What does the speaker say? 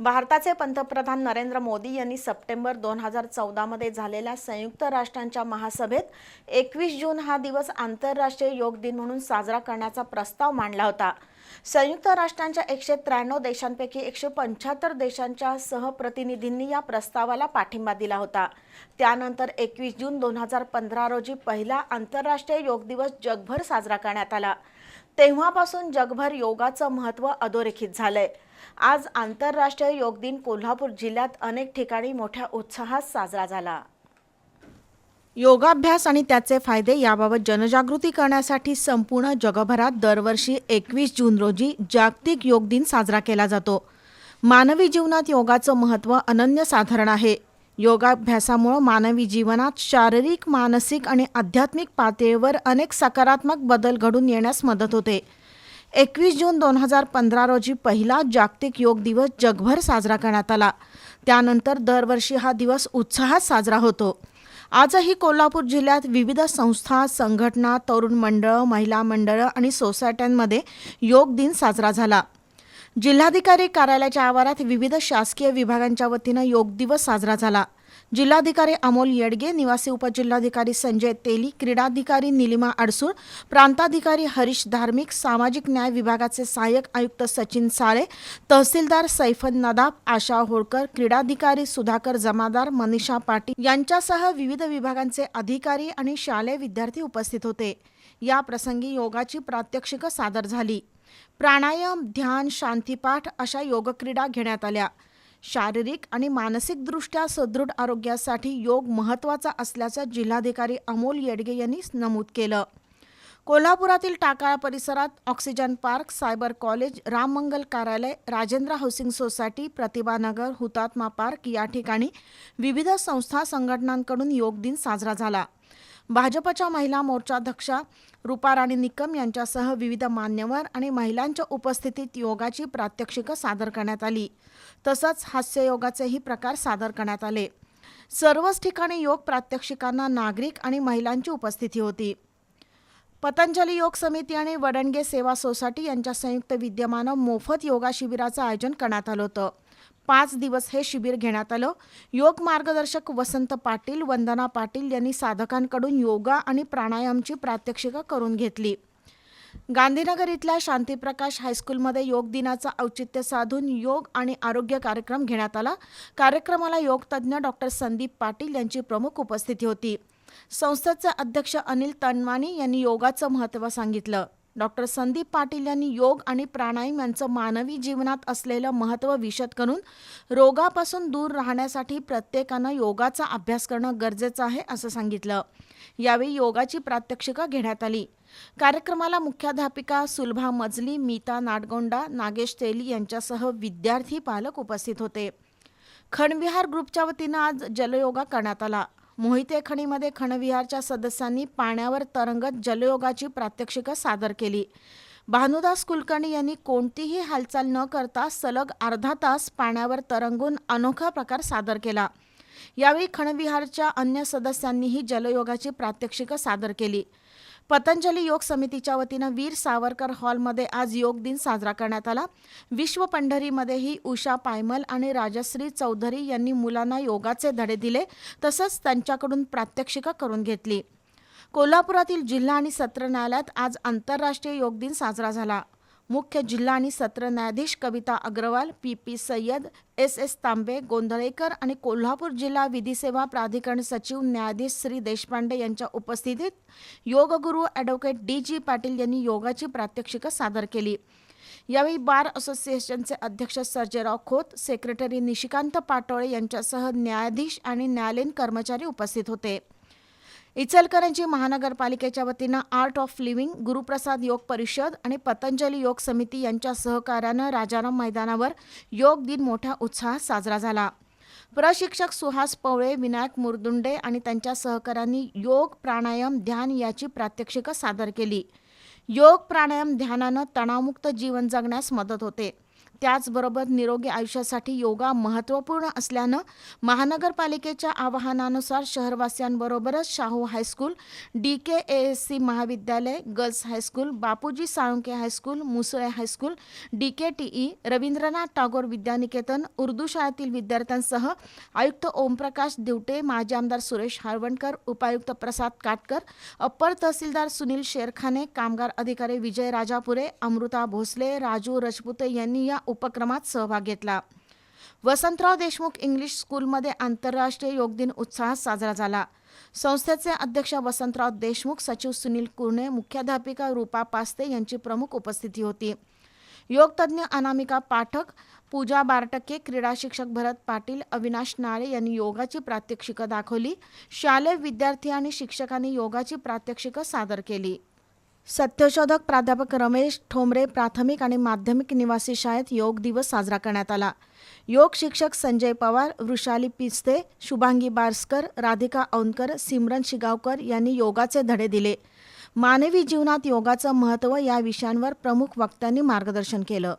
भारताचे पंतप्रधान नरेंद्र मोदी यांनी सप्टेंबर दोन हजार चौदामध्ये झालेल्या संयुक्त राष्ट्रांच्या महासभेत एकवीस जून हा दिवस आंतरराष्ट्रीय योग दिन म्हणून साजरा करण्याचा प्रस्ताव मांडला होता. संयुक्त राष्ट्रांच्या एकशे त्र्याण्णव देशांपैकी एकशे पंच्याहत्तर देशांच्या सहप्रतिनिधींनी या प्रस्तावाला पाठिंबा दिला होता. त्यानंतर एकवीस जून दोन हजार पंधरा रोजी पहिला आंतरराष्ट्रीय योग दिवस जगभर साजरा करण्यात आला. तेव्हापासून जगभर योगाचं महत्त्व अधोरेखित झालंय. आज आंतरराष्ट्रीय योग दिन कोल्हापूर जिल्ह्यात अनेक ठिकाणी मोठ्या उत्साहात साजरा झाला. योगाभ्यास आणि त्याचे फायदे याबाबत जनजागृती करण्यासाठी संपूर्ण जगभरात दरवर्षी एकवीस जून रोजी जागतिक योग दिन साजरा केला जातो. मानवी जीवनात योगाचं महत्त्व अनन्यसाधारण आहे. योगाभ्यासामुळं मानवी जीवनात शारीरिक मानसिक आणि आध्यात्मिक पातळीवर अनेक सकारात्मक बदल घडून येण्यास मदत होते. एकवीस जून दोन हजार पंधरा रोजी पहिला जागतिक योग दिवस जगभर साजरा करण्यात आला. त्यानंतर दरवर्षी हा दिवस उत्साहात साजरा होतो. आजही कोल्हापूर जिल्ह्यात विविध संस्था संघटना तरुण मंडळ महिला मंडळं आणि सोसायट्यांमध्ये योग दिन साजरा झाला. जिल्हाधिकारी कार्यालयाच्या आवारात विविध शासकीय विभागांच्या वतीनं योग दिवस साजरा झाला. जिल्हाधिकारी अमोल येडगे निवासी उपजिल्हाधिकारी संजय तेली क्रीडाधिकारी निलिमा अडसूळ प्रांताधिकारी हरीश धार्मिक सामाजिक न्याय विभागाचे सहाय्यक आयुक्त सचिन साळे तहसीलदार सैफद नदाब आशा होळकर क्रीडाधिकारी सुधाकर जमादार मनीषा पाटील यांच्यासह विविध विभागांचे अधिकारी आणि शालेय विद्यार्थी उपस्थित होते. या प्रसंगी योगाची प्रात्यक्षिकं सादर झाली. प्राणायाम ध्यान शांतीपाठ अशा योगक्रीडा घेण्यात आल्या. शारीरिक आणि मानसिकदृष्ट्या सदृढ आरोग्यासाठी योग महत्त्वाचा असल्याचं जिल्हाधिकारी अमोल येडगे यांनी नमूद केलं. कोल्हापुरातील टाकाळा परिसरात oxygen park cyber college Rammangal कार्यालय राजेंद्र हाऊसिंग सोसायटी प्रतिभानगर हुतात्मा पार्क या ठिकाणी विविध संस्था संघटनांकडून योग दिन साजरा झाला. भाजपच्या महिला मोर्चाध्यक्षा रुपाराणी निकम यांच्यासह विविध मान्यवर आणि महिलांच्या उपस्थितीत योगाची प्रात्यक्षिकं सादर करण्यात आली. तसंच हास्ययोगाचेही प्रकार सादर करण्यात आले. सर्वच ठिकाणी योग प्रात्यक्षिकांना नागरिक आणि महिलांची उपस्थिती होती. पतंजली योग समिती आणि वडणगे सेवा सोसायटी यांच्या संयुक्त विद्यमानं मोफत योगा शिबिराचं आयोजन करण्यात आलं होतं. पाच दिवस हे शिबिर घेण्यात आलं. योग मार्गदर्शक वसंत पाटील वंदना पाटील यांनी साधकांकडून योगा आणि प्राणायामची प्रात्यक्षिका करून घेतली. गांधीनगर इथल्या शांतीप्रकाश हायस्कूलमध्ये योग दिनाचं औचित्य साधून योग आणि आरोग्य कार्यक्रम घेण्यात आला. कार्यक्रमाला योगतज्ञ डॉक्टर संदीप पाटील यांची प्रमुख उपस्थिती होती. संस्थेचे अध्यक्ष अनिल तनवानी यांनी योगाचं महत्त्व सांगितलं. डॉक्टर संदीप पाटील यांनी योग आणि प्राणायाम यांचं मानवी जीवनात असलेलं महत्त्व विशद करून रोगापासून दूर राहण्यासाठी प्रत्येकानं योगाचा अभ्यास करणं गरजेचं आहे असं सांगितलं. यावेळी योगाची प्रात्यक्षिकं घेण्यात आली. कार्यक्रमाला मुख्याध्यापिका सुलभा मजली मीता नाडगोंडा नागेश तेली यांच्यासह विद्यार्थी पालक उपस्थित होते. खणविहार ग्रुपच्या वतीनं आज जलयोगा करण्यात आला. मोहिते खणीमध्ये खणविहारच्या सदस्यांनी पाण्यावर तरंगत जलयोगाची प्रात्यक्षिकं सादर केली. भानुदास कुलकर्णी यांनी कोणतीही हालचाल न करता सलग अर्धा तास पाण्यावर तरंगून अनोखा प्रकार सादर केला. यावेळी खणविहारच्या अन्य सदस्यांनीही जलयोगाची प्रात्यक्षिकं सादर केली. पतंजली योग समितीच्या वतीनं वीर सावरकर हॉलमध्ये आज योग दिन साजरा करण्यात आला. विश्व पंढरीमध्येही उषा पायमल आणि राजश्री चौधरी यांनी मुलांना योगाचे धडे दिले तसंच त्यांच्याकडून प्रात्यक्षिका करून घेतली. कोल्हापुरातील जिल्हा आणि सत्र न्यायालयात आज आंतरराष्ट्रीय योग दिन साजरा झाला. मुख्य जिल्हा आणि सत्र न्यायाधीश Kavita Agarwal P P Sayyad S S Tambe Gondhalekar आणि कोल्हापूर जिल्हा विधी सेवा प्राधिकरण सचिव न्यायाधीश श्री देशपांडे यांच्या उपस्थितीत योगगुरू ॲडव्होकेट डी जी पाटील यांनी योगाची प्रात्यक्षिकं सादर केली. यावेळी बार असोसिएशनचे अध्यक्ष सर्जेराव खोत सेक्रेटरी निशिकांत पाटोळे यांच्यासह न्यायाधीश आणि न्यायालयीन कर्मचारी उपस्थित होते. इचलकरंजी महानगरपालिकेच्या वतीनं आर्ट ऑफ लिव्हिंग गुरुप्रसाद योग परिषद आणि पतंजली योग समिती यांच्या सहकार्यानं राजाराम मैदानावर योग दिन मोठ्या उत्साहात साजरा झाला. प्रशिक्षक सुहास पवळे विनायक मुरदुंडे आणि त्यांच्या सहकाऱ्यांनी योग प्राणायाम ध्यान याची प्रात्यक्षिकं सादर केली. योग प्राणायाम ध्यानानं तणावमुक्त जीवन जगण्यास मदत होते. त्याचबरोबर निरोगी आयुष्यासाठी योगा महत्त्वपूर्ण असल्यानं महानगरपालिकेच्या आवाहनानुसार शहरवासियांबरोबरच Shahu high school D K A S C महाविद्यालय girls high school Bapuji Salunkhe high school Musale high school D K T E Rabindranath Tagore विद्यानिकेतन उर्दू शाळेतील विद्यार्थ्यांसह आयुक्त ओमप्रकाश दिवटे माजी आमदार सुरेश हारवणकर उपायुक्त प्रसाद काटकर अप्पर तहसीलदार सुनील शेरखाने कामगार अधिकारी विजय राजापुरे अमृता भोसले राजू रजपुते यांनी या उपक्रमात सहभाग घेतला. वसंतराव देशमुख इंग्लिश स्कूलमध्ये आंतरराष्ट्रीय योग दिन उत्साहात साजरा झाला. संस्थेचे अध्यक्ष वसंतराव देशमुख सचिव सुनील कुर्णे मुख्याध्यापिका रूपा पास्ते यांची प्रमुख उपस्थिती होती. योगतज्ञ अनामिका पाठक पूजा बारटके क्रीडा शिक्षक भरत पाटील अविनाश नाळे यांनी योगाची प्रात्यक्षिकं दाखवली. शालेय विद्यार्थी आणि शिक्षकांनी योगाची प्रात्यक्षिकं सादर केली. सत्यशोधक प्राध्यापक रमेश ठोंबरे प्राथमिक आणि माध्यमिक निवासी शाळेत योग दिवस साजरा करण्यात आला. योग शिक्षक संजय पवार वृषाली पिस्ते शुभांगी बारस्कर राधिका औंदकर सिमरन शिगावकर यांनी योगाचे धडे दिले. मानवी जीवनात योगाचं महत्त्व या विषयांवर प्रमुख वक्त्यांनी मार्गदर्शन केलं.